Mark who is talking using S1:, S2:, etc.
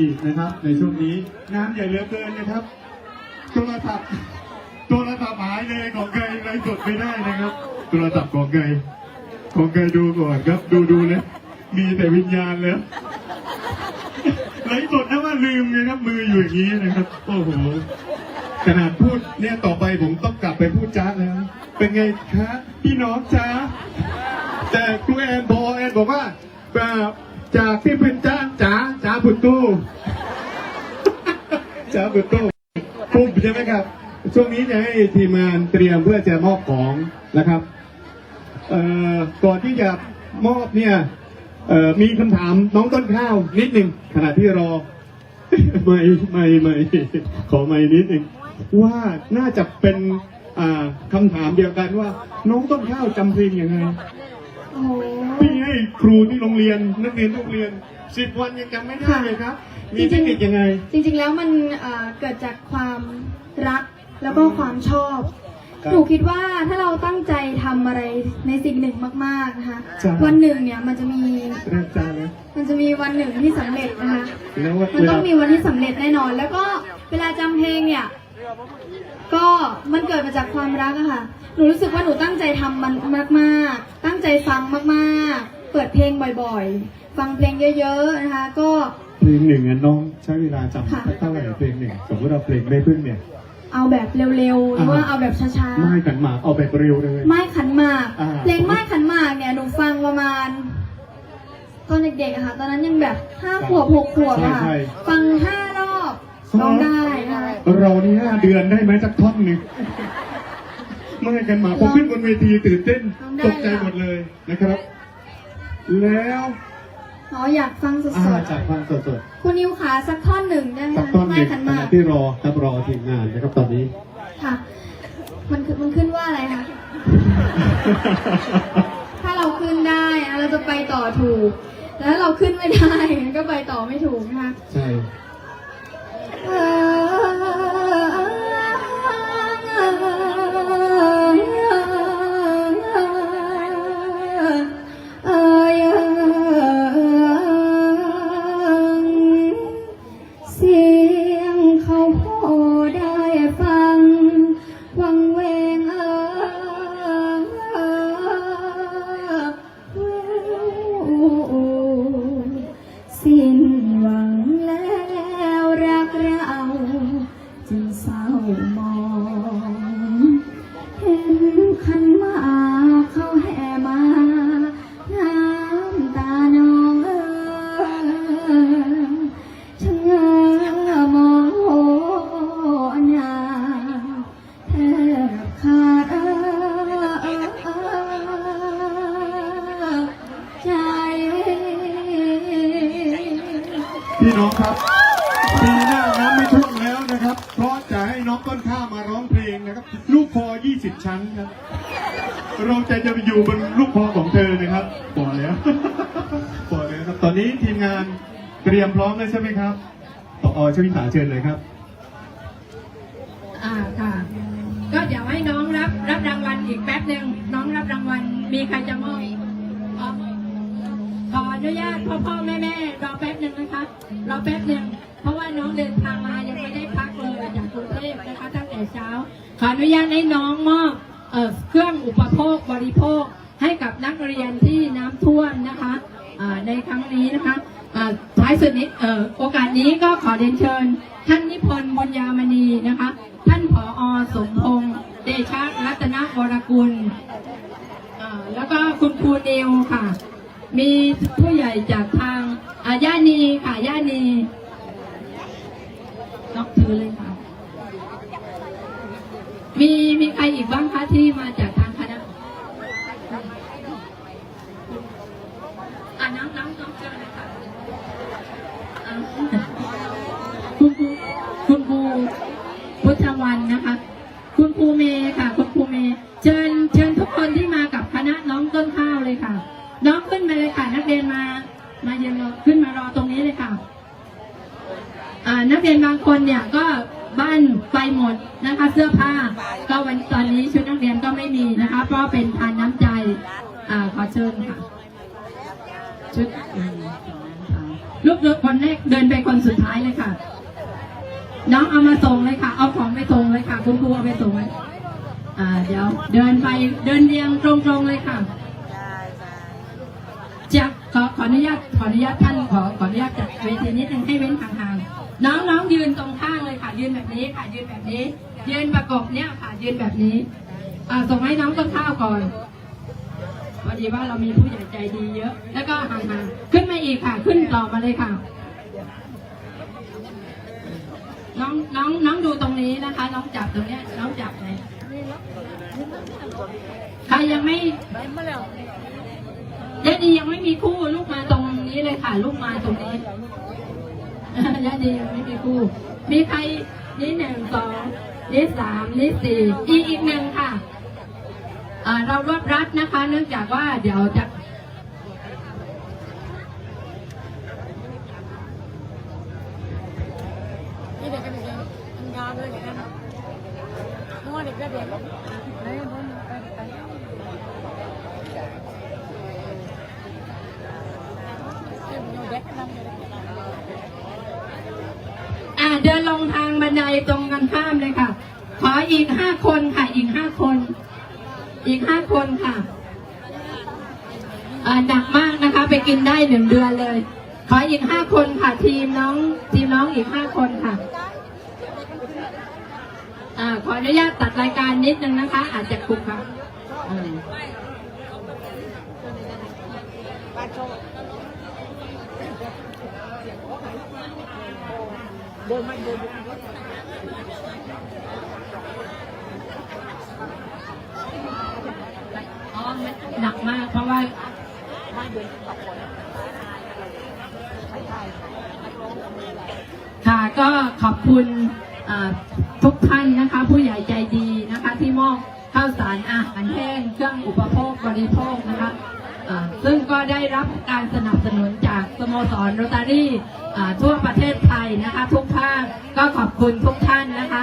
S1: อีกนะครับ ในช่วงนี้งานใหญ่เหลือเกินนะครับโทรศัพท์โทรศัพท์หายเลยของเคยไลฟ์สดไม่ได้นะครับโทรศัพท์ของเคยของเคยดูก่อนครับ ดูดูเลยมีแต่วิญญาณแล้วไลฟ์สดนะว่าลืมไงครับมืออยู่อย่างนี้นะครับโอ้โหขนาดพูดเนี่ยต่อไปผมต้องกลับไปพูดจ้าแล้ว เป็นไงคะพี่น้องจ้าแต่ครูแอนพอแอนบอกว่าเอ่อ จากที่เป็นจ้าจ๋าจ๋าบุตตู้จ๋าบุตตู้ปุ๊บใช่ไหมครับ ช่วงนี้จะให้ทีมงานเตรียมเพื่อจะมอบของนะครับเอ่อก่อนที่จะมอบเนี่ยเอ่อมีคำถามน้องต้นข้าวนิดหนึ่งขณะที่รอไม่ไม่ไม่ขอไม่นิดหนึ่งว่าน่าจะเป็นอ่าคำถามเดียวกันว่า น้องต้นข้าวจำเพลงยังไง
S2: โอ้ โห
S1: พี่ให้ครูที่โรงเรียนนักเรียนทุกเรียนสิบวันยังจำไม่ได้เลยครับ มีเทคนิคยังไง
S2: จริงๆแล้วมันเอ่อเกิดจากความรักแล้วก็ความชอบ
S1: ครับ
S2: หนูคิดว่าถ้าเราตั้งใจทำอะไรในสิ่งหนึ่งมากๆนะคะ
S1: ใช่
S2: วันหนึ่งเนี่ยมันจะมี
S1: เรียนจานะ
S2: มันจะมีวันหนึ่งที่สำเร็จนะคะ
S1: แล้วว่า
S2: มัน
S1: เว
S2: ต้
S1: ลา
S2: องมีวันที่สำเร็จแน่นอน แล้วก็เวลาจำเพลงเนี่ย ก็มันเกิดมาจากความรักอะค่ะ หนูรู้สึกว่าหนูตั้งใจทำมันมากๆ ตั้งใจฟังมากๆ เปิดเพลงบ่อยๆ ฟังเพลงเยอะๆนะคะ ก็
S1: เพลงหนึ่งอะน้องใช้เวลาจ
S2: ค่ะำ
S1: เท่าไหร่เพลงหนึ่งสมมติเราเพลงไม่พึ่งเนี่ย
S2: เอาแบบเร็วๆหรือว่า
S1: อ่า
S2: เอาแบบช้า
S1: ไม้กันหมากเอาแบบเร็วเลย
S2: ๆไม้ขันหมาก
S1: อ่า
S2: เพลงไม้ขันหมากเนี่ยหนูฟังประมาณตอนเด็กๆอะค่ะ ตอนนั้นยังแบบห้าขวบหกขวบอะค่ะฟังห้ารอบร้องได้นะคะ
S1: เรานี่ห้าเดือนได้ไหมสักท่อนหนึ่งไม้กันหมากพอขึ้นบนเวทีตื่นเต้น
S2: ร้องได้
S1: ตกใจหมดเลยนะครับ แล้ว
S2: อ๋ออยากฟังส
S1: อา
S2: ด
S1: จากความสด
S2: ๆคุณนิวขาสักท่อนหนึ่งได้ไหม
S1: ๆสัก
S2: คะ
S1: ท่อนห
S2: ไม้
S1: นึ่ง
S2: ขัน
S1: ข
S2: หมา
S1: ณะ
S2: ก
S1: ที่รอครับรอทีมงานนะครับตอนนี้
S2: ค่ะ มันคือมันขึ้นว่าอะไรคะ ถ้าเราขึ้นได้นะเราจะไปต่อถูก แล้วถ้าเราขึ้นไม่ได้ก็ไปต่อไม่ถูกนะคะ
S1: ใช่
S2: เอสิ้
S1: พี่น้องครับปีหน้าน้ำไม่ท่วมแล้วนะครับ เพราะจะให้น้องต้นข้ามาร้องเพลงนะครับ ลูกคอ 20 ชั้นครับเราจะจะไปอยู่บนลูกคอของเธอนะครับบอกแล้วบอกแล้วครับ ตอนนี้ทีมงานเตรียมพร้อมแล้วใช่ไหมครับต่ออชวิตาเชิญเลยครับ
S3: อ่าค่ะ ก็เดี๋ยวให้น้องรับรับรางวัลอีกแป๊บหนึ่งน้องรับรางวัลมีใครจะมอบอ๋อขออนุญาต พ่อพ่อแม่แม่รอแป๊บหนึ่งนะคะรอแป๊บหนึ่งเพราะว่าน้องเดินทางมายังไม่ได้พักเลยจากกรุงเทพนะคะตั้งแต่เช้าขออนุญาตให้น้องมอบเเครื่องอุปโภคบริโภคให้กับนักเรียนที่น้ำท่วมนะคะในครั้งนี้นะคะอ่าท้ายสุดนี้โอกาสนี้ก็ขอเรียนเชิญ ท่านนิพนธ์บุญญามณีนะคะ ท่านผอสมพงษ์เดชะรัตนวรกุลแล้วก็คุณครูเนวค่ะ มีผู้ใหญ่จากทางอาย่านีค่ะย่านีนอกถือเลยค่ะ มีมีใครอีกบ้างคะที่มาจากทางคณะอ่าน้องน้องน้องเจอเลยค่ะอ่าคุณครูคุณครูพุทธวันนะคะ คุณครูเมย์ค่ะ นักเรียนบางคนเนี่ยก็บ้านไปหมดนะคะเสื้อผ้า ก็วันตอนนี้ชุดนักเรียนก็ไม่มีนะคะ เพราะเป็นทานน้ำใจอ่าขอเชิญค่ะชุดลูกเรือคนแรกเดินไปคนสุดท้ายเลยค่ะ น้องเอามาส่งเลยค่ะ เอาของไปส่งเลยค่ะ คุณครูเอาไปส่งเลยอ่าเดี๋ยวเดินไปเดินเรียงตรงๆเลยค่ะจะขอขออนุญาตขออนุญาตท่านขอขออนุญาตจัดเวทีนิดนึง น้องน้องยืนตรงข้างเลยค่ะ ยืนแบบนี้ค่ะ ยืนแบบนี้ ยืนประกบเนี่ยค่ะ ยืนแบบนี้ อ่าส่งให้น้องต้นข้าวก่อนพอดีว่าเรามีผู้ใหญ่ใจดีเยอะ แล้วก็ห่างๆขึ้นมาอีกค่ะ ขึ้นต่อมาเลยค่ะ น้องน้องน้องดูตรงนี้นะคะ น้องจับตรงเนี้ย น้องจับไหนใครยังไม่ยาดียังไม่มีคู่ลูกมาตรงนี้เลยค่ะ ลูกมาตรงนี้ ยาดียังไม่มีคู่ มีใครนี่หนึ่งสองนี่สามนี่สี่อีกอีกหนึ่งค่ะเรารวบรัดนะคะ เนื่องจากว่าเดี๋ยวจะ
S4: นี่เด็กกันเด็กทำงานเลยเด็กกันนัวเด็กก็เด็กไหนพ้นไปไปเด็กกันนั่ง เดิ
S3: นลงทางบันไดตรงกันข้ามเลยค่ะ ขออีกห้าคนค่ะ อีกห้าคน อีกห้าคนค่ะอ่าหนักมากนะคะ ไปกินได้หนึ่งเดือนเลย ขออีกห้าคนค่ะ ทีมน้อง ทีมน้องอีกห้าคนค่ะอ่าขออนุญาตตัดรายการนิดนึงนะคะ อาจจะคุกค่ะอ่า
S4: เดินมาเดิน
S3: หนักมากเพราะว่าค่ะก็ขอบคุณทุกท่านนะคะ ผู้ใหญ่ใจดีนะคะ ที่มอบข้าวสารอาหารแห้งเครื่องอุปโภคบริโภคนะคะซึ่งก็ได้รับการสนับสนุน มสรโรตารี่ทั่วประเทศไทยนะคะ ทุกภาคก็ขอบคุณทุกท่านนะคะ